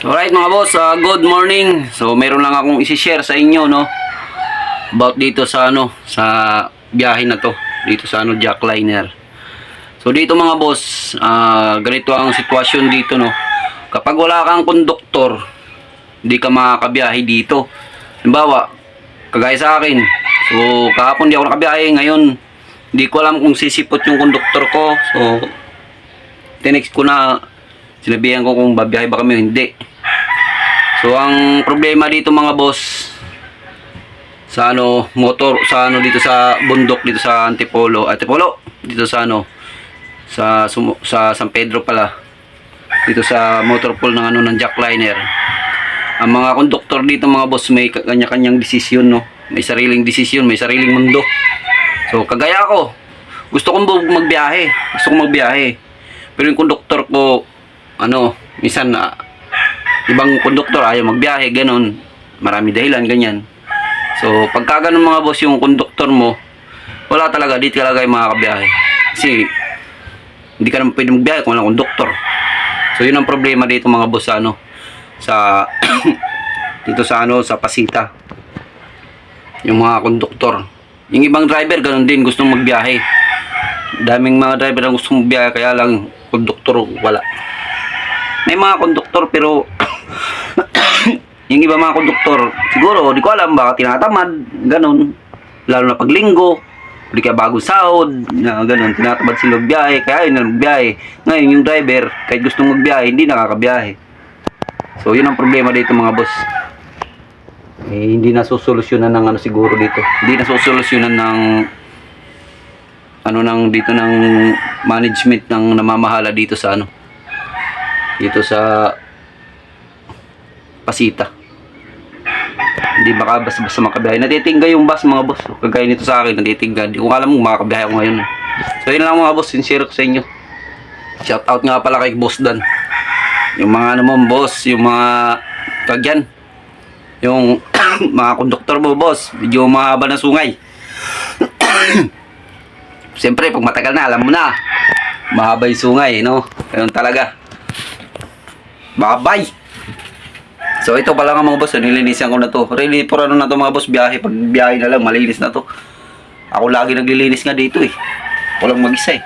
Alright mga boss, uh, good morning. So meron lang akong isi-share sa inyo no about dito sa ano sa biyahe na to dito sa ano jackliner. So dito mga boss, ah, ganito ang sitwasyon dito no. Kapag wala kang konduktor, hindi ka makakabiyahe dito. Halimbawa, kagaya sa akin. So kahapon di ako nakabiyahe, ngayon hindi ko alam kung sisipot yung konduktor ko. So tinext ko na sinabihan ko kung babiyahe ba kami o hindi. So ang problema dito mga boss sa ano motor sa ano dito sa bundok dito sa Antipolo, Antipolo dito sa ano sa sa San Pedro pala dito sa motor pool ng ano ng jackliner. Ang mga konduktor dito mga boss may kanya-kanyang desisyon no. May sariling desisyon, may sariling mundo. So kagaya ko, gusto kong magbiyahe, gusto kong magbiyahe. Pero yung konduktor ko ano, minsan na ibang konduktor ayaw magbiyahe, ganun. Marami dahilan, ganyan. So, pagka ganun mga boss yung konduktor mo, wala talaga, di talaga yung makakabiyahe. Kasi, hindi ka naman pwede magbiyahe kung walang konduktor. So, yun ang problema dito mga boss ano, sa, dito sa ano, sa Pasita. Yung mga konduktor. Yung ibang driver, ganun din, gustong magbiyahe. Daming mga driver ang gustong magbiyahe, kaya lang, konduktor, wala. May mga konduktor pero yung iba mga konduktor, siguro, di ko alam, baka tinatamad, ganun. Lalo na pag linggo, di ka bagong sahod, na ganun, tinatamad sila magbiyahe, kaya yun na magbiyahe. Ngayon, yung driver, kahit gustong magbiyahe, hindi nakakabiyahe. So, yun ang problema dito mga boss. Eh, hindi na susolusyonan ng ano siguro dito. Hindi na susolusyonan ng ano nang dito ng management ng namamahala dito sa ano dito sa Pasita. Hindi baka basta-basta makabiyahe. Natitingga yung bus mga boss. Kagaya nito sa akin, natitingga. Hindi ko alam kung makakabiyahe ako ngayon. eh. So yun lang mga boss, sincere ko sa inyo. Shout out nga pala kay Boss Dan. Yung mga ano mo, boss, yung mga kagyan. Yung mga konduktor mo, boss. Medyo mahaba na sungay. Siyempre, pag matagal na, alam mo na. Mahaba yung sungay, no? Ganun talaga. Bye-bye! So ito pala nga mga boss, nilinisan ko na to. Really, for ano na to mga boss, biyahe. Pag biyahe na lang, malinis na to. Ako lagi naglilinis nga dito eh. Walang mag-isa eh.